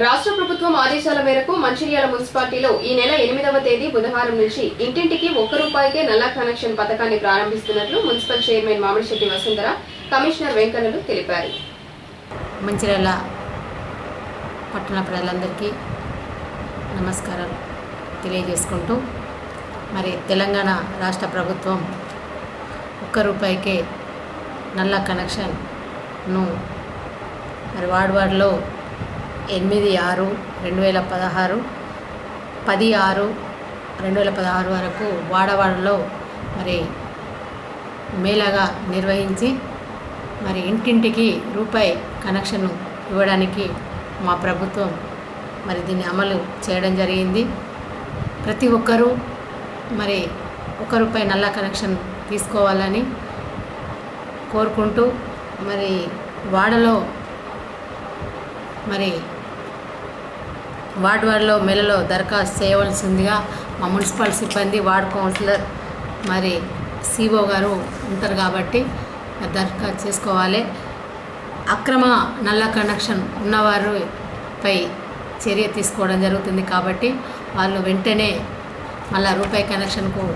రాష్ట్ర ప్రభుత్వం ఆదేశాల మేరకు మంచిర్యాల మున్సిపాలిటీలో ఈ నెల ఎనిమిదవ తేదీ బుధవారం నుంచి ఇంటింటికి ఒక్క రూపాయికే నల్లా కనెక్షన్ పథకాన్ని ప్రారంభిస్తున్నట్లు municipal chairman Mamidishetti Vasundhara commissioner వెంకన్నలు తెలిపారు. మంచిర్యాల పట్టణ ప్రజలందరికీ నమస్కారాలు తెలియజేసుకుంటూ మరి తెలంగాణ రాష్ట్ర ప్రభుత్వం ఒక్క రూపాయికే నల్ల కనెక్షన్ను మరి వార్డు వార్డులో ఎనిమిది ఆరు రెండు వేల పదహారు పది ఆరు రెండు వేల పదహారు వరకు వాడవాడలో మరి మేళాగా నిర్వహించి మరి ఇంటింటికి రూపాయి కనెక్షన్ ఇవ్వడానికి మా ప్రభుత్వం మరి దీన్ని అమలు చేయడం జరిగింది. ప్రతి ఒక్కరూ మరి ఒక రూపాయి నల్ల కనెక్షన్ తీసుకోవాలని కోరుకుంటూ మరి వాడలో మరి వార్డు వార్డులో మెలలో దరఖాస్తు చేయవలసిందిగా మా మున్సిపల్ సిబ్బంది వార్డు కౌన్సిలర్ మరి సిఓ గారు ఉంటారు కాబట్టి దరఖాస్తు చేసుకోవాలి. అక్రమ నల్ల కనెక్షన్ ఉన్నవారిపై చర్య తీసుకోవడం జరుగుతుంది కాబట్టి వాళ్ళు వెంటనే మళ్ళా రూపాయి కనెక్షన్కు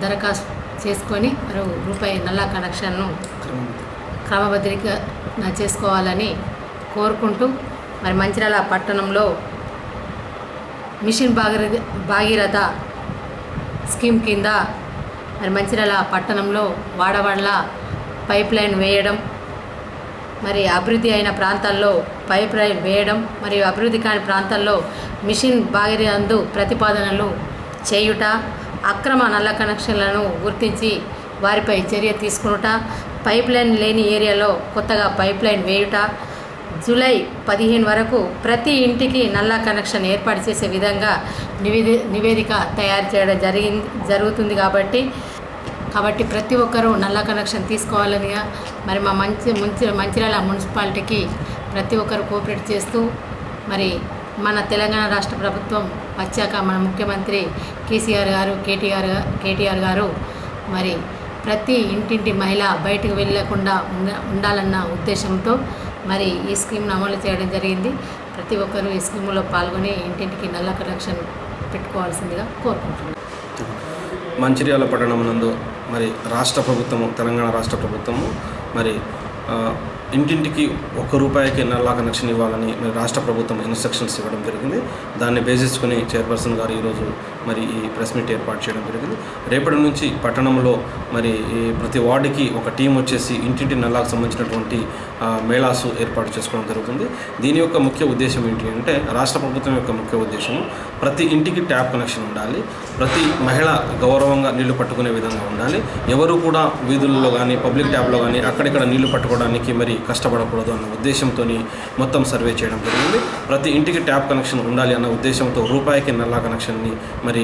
దరఖాస్తు చేసుకొని మరి రూపాయి నల్ల కనెక్షన్ను క్రమబద్ధీక చేసుకోవాలని కోరుకుంటూ మరి మంచిర్యాల పట్టణంలో మిషన్ భాగీరథ భాగీరథ స్కీమ్ కింద మరి మంచిర్యాల పట్టణంలో వాడవాడల పైప్ లైన్ వేయడం మరి అభివృద్ధి అయిన ప్రాంతాల్లో పైప్ లైన్ వేయడం మరియు అభివృద్ధి కాని ప్రాంతాల్లో మిషన్ భాగీరథందు ప్రతిపాదనలు చేయుట అక్రమ నల్ల కనెక్షన్లను గుర్తించి వారిపై చర్య తీసుకునుట పైప్ లైన్ లేని ఏరియాలో కొత్తగా పైప్ లైన్ వేయుట జూలై పదిహేను వరకు ప్రతి ఇంటికి నల్లా కనెక్షన్ ఏర్పాటు చేసే విధంగా నివేది నివేదిక తయారు చేయడం జరిగింది జరుగుతుంది కాబట్టి కాబట్టి ప్రతి ఒక్కరూ నల్ల కనెక్షన్ తీసుకోవాలనిగా మరి మా మంచి మంచి మంచిర్యాల మున్సిపాలిటీకి ప్రతి ఒక్కరు కోఆపరేట్ చేస్తూ మరి మన తెలంగాణ రాష్ట్ర ప్రభుత్వం వచ్చాక మన ముఖ్యమంత్రి కేసీఆర్ గారు కేటీఆర్ కేటీఆర్ గారు మరి ప్రతి ఇంటింటి మహిళ బయటకు వెళ్ళకుండా ఉండ- ఉండాలన్న ఉద్దేశంతో మరి ఈ స్కీమ్ను అమలు చేయడం జరిగింది. ప్రతి ఒక్కరూ ఈ స్కీమ్లో పాల్గొని ఇంటింటికి నల్ల కనెక్షన్ పెట్టుకోవాల్సిందిగా కోరుకుంటున్నాను మంచిర్యాల పట్టణం నందు మరి రాష్ట్ర ప్రభుత్వము తెలంగాణ రాష్ట్ర ప్రభుత్వము మరి ఇంటింటికి ఒక్క రూపాయికి నల్లా కనెక్షన్ ఇవ్వాలని మరి రాష్ట్ర ప్రభుత్వం ఇన్స్ట్రక్షన్స్ ఇవ్వడం జరిగింది. దాన్ని బేసిస్కొని చైర్పర్సన్ గారు ఈరోజు మరి ఈ ప్రెస్ మీట్ ఏర్పాటు చేయడం జరిగింది. రేపటి నుంచి పట్టణంలో మరి ఈ ప్రతి వార్డుకి ఒక టీం వచ్చేసి ఇంటింటి నల్లాకు సంబంధించినటువంటి మేళాసు ఏర్పాటు చేసుకోవడం జరుగుతుంది. దీని యొక్క ముఖ్య ఉద్దేశం ఏంటి అంటే రాష్ట్ర ప్రభుత్వం యొక్క ముఖ్య ఉద్దేశం ప్రతి ఇంటికి ట్యాప్ కనెక్షన్ ఉండాలి. ప్రతి మహిళ గౌరవంగా నీళ్ళు పట్టుకునే విధంగా ఉండాలి. ఎవరు కూడా వీధుల్లో కానీ పబ్లిక్ ట్యాప్లో కానీ అక్కడిక్కడ నీళ్ళు పట్టుకోవడానికి మరి కష్టపడకూడదు అన్న ఉద్దేశంతో మొత్తం సర్వే చేయడం జరిగింది. ప్రతి ఇంటికి ట్యాప్ కనెక్షన్ ఉండాలి అన్న ఉద్దేశంతో రూపాయికి నల్లా కనెక్షన్ని మరి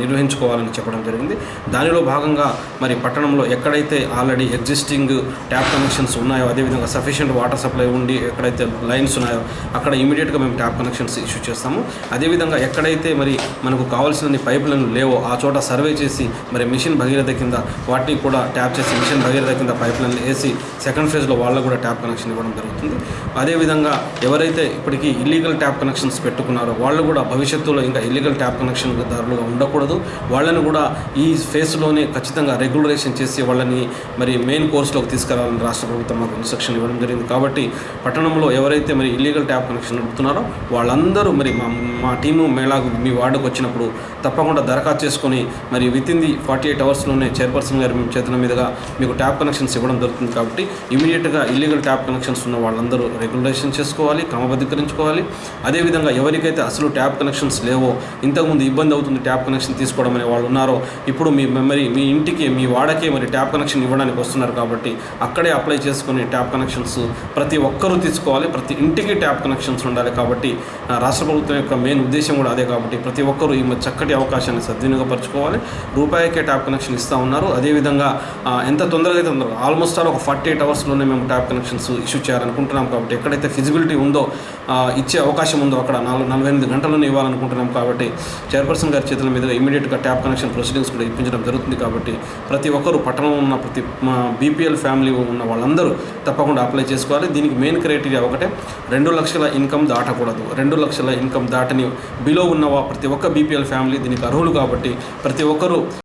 నిర్వహించుకోవాలని చెప్పడం జరిగింది. దానిలో భాగంగా మరి పట్టణంలో ఎక్కడైతే ఆల్రెడీ ఎగ్జిస్టింగ్ ట్యాప్ కనెక్షన్స్ ఉన్నాయో అదేవిధంగా సఫిషియెంట్ వాటర్ సప్లై ఉండి ఎక్కడైతే లైన్స్ ఉన్నాయో అక్కడ ఇమీడియట్గా మేము ట్యాప్ కనెక్షన్స్ ఇష్యూ చేస్తాము. అదేవిధంగా ఎక్కడైతే మరి మనకు కావాల్సిన పైపులను లేవో ఆ చోట సర్వే చేసి మరి మిషన్ భగీరథ కింద వాటిని కూడా ట్యాప్ చేసి మిషన్ భగీరథ కింద పైప్ లైన్లు వేసి సెకండ్ ఫేజ్లో వాళ్ళకు కూడా ట్యాప్ కనెక్షన్ ఇవ్వడం జరుగుతుంది. అదేవిధంగా ఎవరైతే ఇప్పటికీ ఇల్లీగల్ ట్యాప్ కనెక్షన్స్ పెట్టుకున్నారో వాళ్ళు కూడా భవిష్యత్తులో ఇంకా ఇల్లీగల్ ట్యాప్ కనెక్షన్ దారులుగా ఉండకూడదు. వాళ్ళని కూడా ఈ ఫేస్లోనే ఖచ్చితంగా రెగ్యులరేషన్ చేసి వాళ్ళని మరి మెయిన్ కోర్సులోకి తీసుకురావాలని రాష్ట్ర ప్రభుత్వం మాకు ఇన్స్ట్రక్షన్ ఇవ్వడం జరిగింది. కాబట్టి పట్టణంలో ఎవరైతే మరి ఇల్లీగల్ ట్యాప్ కనెక్షన్ నడుపుతున్నారో వాళ్ళందరూ మరి మా మా టీము మేళాకు మీ వార్డుకు వచ్చినప్పుడు తప్పకుండా దరఖాస్తు చేసుకొని మరి with in the forty eight అవర్స్లోనే chairperson గారి చేతుల మీదుగా మీకు ట్యాప్ కనెక్షన్స్ ఇవ్వడం జరుగుతుంది. కాబట్టి ఇమీడియట్గా ఇల్లీగల్ ట్యాప్ కనెక్షన్స్ ఉన్న వాళ్ళందరూ రెగ్యులేషన్ చేసుకోవాలి క్రమబద్ధీకరించుకోవాలి. అదేవిధంగా ఎవరికైతే అసలు ట్యాప్ కనెక్షన్స్ లేవో ఇంతకుముందు ఇబ్బంది అవుతుంది ట్యాప్ కనెక్షన్ తీసుకోవడం అనే వాళ్ళు ఉన్నారో ఇప్పుడు మీ మెమరీ మీ ఇంటికి మీ వాడకే మరి ట్యాప్ కనెక్షన్ ఇవ్వడానికి వస్తున్నారు కాబట్టి అక్కడే అప్లై చేసుకుని ట్యాప్ కనెక్షన్స్ ప్రతి ఒక్కరూ తీసుకోవాలి ప్రతి ఇంటికి ట్యాప్ కనెక్షన్స్ ఉండాలి కాబట్టి రాష్ట్ర ప్రభుత్వం యొక్క మెయిన్ ఉద్దేశం కూడా అదే కాబట్టి ప్రతి ఒక్కరూ ఈ చక్కటి అవకాశాన్ని సద్వినియోగపరచుకోవాలి. రూపాయికే ట్యాప్ కనెక్షన్ ఇస్తూ ఉన్నారు. అదేవిధంగా ఎంత తొందరగా అయితే తొందరగా ఆల్మోస్ట్ ఆల్ ఒక ఫార్టీ ఎయిట్ అవర్స్లోనే మేము ట్యాప్ కనెక్షన్ కనెక్షన్స్ ఇష్యూ చేయాలనుకుంటున్నాం కాబట్టి ఎక్కడైతే ఫిజిబిలిటీ ఉందో ఇచ్చే అవకాశం ఉందో అక్కడ నాలుగు నలభై ఎనిమిది గంటలను ఇవ్వాలనుకుంటున్నాం కాబట్టి చైర్పర్సన్ గారి చేతుల మీద ఇమీడియట్గా ట్యాప్ కనెక్షన్ ప్రొసీడింగ్స్ కూడా ఇప్పించడం జరుగుతుంది కాబట్టి ప్రతి ఒక్కరు పట్టణంలో ఉన్న ప్రతి బీపీఎల్ ఫ్యామిలీ ఉన్న వాళ్ళందరూ తప్పకుండా అప్లై చేసుకోవాలి. దీనికి మెయిన్ క్రైటీరియా ఒకటే రెండు లక్షల ఇన్కమ్ దాటకూడదు. రెండు లక్షల ఇన్కమ్ దాటని బిలో ఉన్న ప్రతి ఒక్క బీపీఎల్ ఫ్యామిలీ దీనికి అర్హులు కాబట్టి ప్రతి ఒక్కరూ